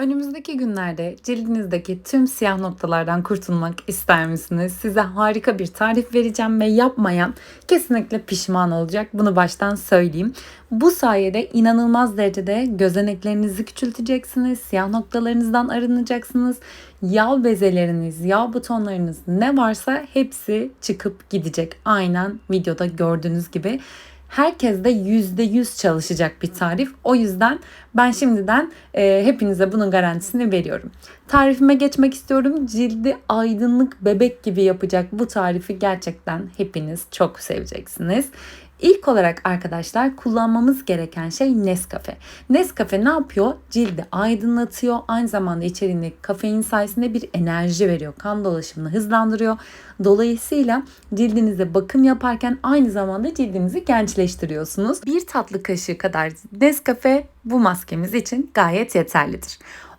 Önümüzdeki günlerde cildinizdeki tüm siyah noktalardan kurtulmak ister misiniz? Size harika bir tarif vereceğim ve yapmayan kesinlikle pişman olacak. Bunu baştan söyleyeyim. Bu sayede inanılmaz derecede gözeneklerinizi küçülteceksiniz. Siyah noktalarınızdan arınacaksınız. Yağ bezeleriniz, yağ butonlarınız ne varsa hepsi çıkıp gidecek. Aynen videoda gördüğünüz gibi herkes de %100 çalışacak bir tarif. O yüzden ben şimdiden e, hepinize bunun garantisini veriyorum. Tarifime geçmek istiyorum. Cildi aydınlık bebek gibi yapacak bu tarifi gerçekten hepiniz çok seveceksiniz. İlk olarak arkadaşlar kullanmamız gereken şey Nescafe. Nescafe ne yapıyor? Cildi aydınlatıyor. Aynı zamanda içeriğindeki kafein sayesinde bir enerji veriyor. Kan dolaşımını hızlandırıyor. Dolayısıyla cildinize bakım yaparken aynı zamanda cildinizi gençleştiriyorsunuz. Bir tatlı kaşığı kadar Nescafe bu maskemiz için gayet yeterlidir.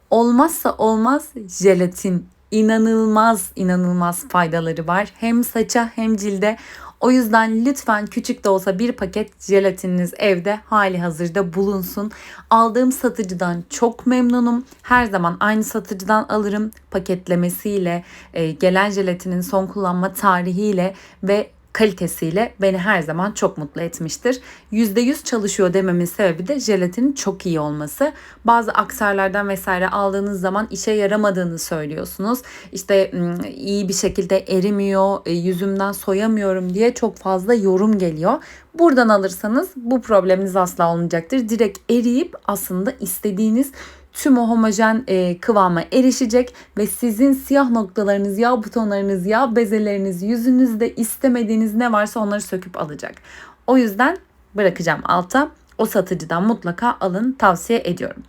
Olmazsa olmaz jelatin inanılmaz inanılmaz faydaları var. Hem saça hem cilde. O yüzden lütfen küçük de olsa bir paket jelatininiz evde hali hazırda bulunsun. Aldığım satıcıdan çok memnunum. Her zaman aynı satıcıdan alırım. Paketlemesiyle, e, gelen jelatinin son kullanma tarihiyle ve kalitesiyle beni her zaman çok mutlu etmiştir. %100 çalışıyor dememin sebebi de jelatinin çok iyi olması. Bazı aksarlardan vesaire aldığınız zaman işe yaramadığını söylüyorsunuz. İşte iyi bir şekilde erimiyor, e, yüzümden soyamıyorum diye çok fazla yorum geliyor. Buradan alırsanız bu probleminiz asla olmayacaktır. Direkt eriyip aslında istediğiniz tüm o homojen e, kıvama erişecek ve sizin siyah noktalarınız, yağ butonlarınız, yağ bezeleriniz, yüzünüzde istemediğiniz ne varsa onları söküp alacak. O yüzden bırakacağım alta. O satıcıdan mutlaka alın tavsiye ediyorum.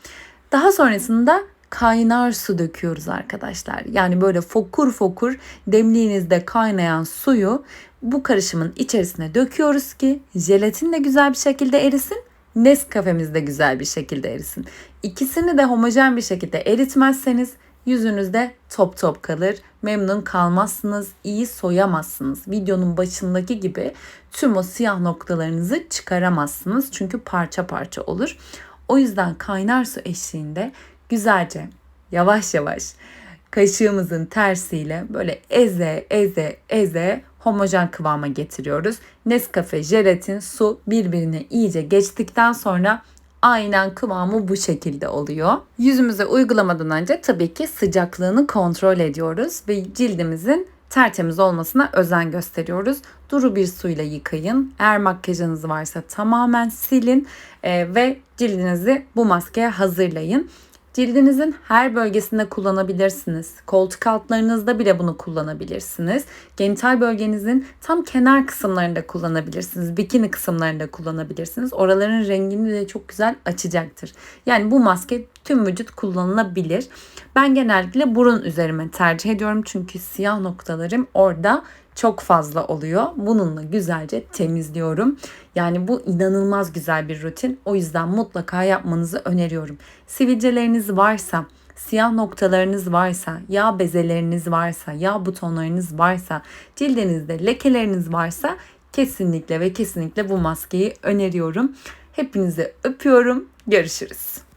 Daha sonrasında kaynar su döküyoruz arkadaşlar. Yani böyle fokur fokur demliğinizde kaynayan suyu bu karışımın içerisine döküyoruz ki jelatin de güzel bir şekilde erisin Nescafe'miz de güzel bir şekilde erisin. İkisini de homojen bir şekilde eritmezseniz yüzünüzde top top kalır. Memnun kalmazsınız, iyi soyamazsınız. Videonun başındaki gibi tüm o siyah noktalarınızı çıkaramazsınız. Çünkü parça parça olur. O yüzden kaynar su eşliğinde güzelce yavaş yavaş kaşığımızın tersiyle böyle eze eze eze homojen kıvama getiriyoruz. Nescafe, jelatin, su birbirine iyice geçtikten sonra aynen kıvamı bu şekilde oluyor. Yüzümüze uygulamadan önce tabii ki sıcaklığını kontrol ediyoruz ve cildimizin tertemiz olmasına özen gösteriyoruz. Duru bir suyla yıkayın. Eğer makyajınız varsa tamamen silin ve cildinizi bu maskeye hazırlayın. Cildinizin her bölgesinde kullanabilirsiniz. Koltuk altlarınızda bile bunu kullanabilirsiniz. Genital bölgenizin tam kenar kısımlarında kullanabilirsiniz. Bikini kısımlarında kullanabilirsiniz. Oraların rengini de çok güzel açacaktır. Yani bu maske tüm vücut kullanılabilir. Ben genellikle burun üzerime tercih ediyorum çünkü siyah noktalarım orada çok fazla oluyor. Bununla güzelce temizliyorum. Yani bu inanılmaz güzel bir rutin. O yüzden mutlaka yapmanızı öneriyorum. Sivilceleriniz varsa, siyah noktalarınız varsa, yağ bezeleriniz varsa, yağ butonlarınız varsa, cildinizde lekeleriniz varsa kesinlikle ve kesinlikle bu maskeyi öneriyorum. Hepinizi öpüyorum. Görüşürüz.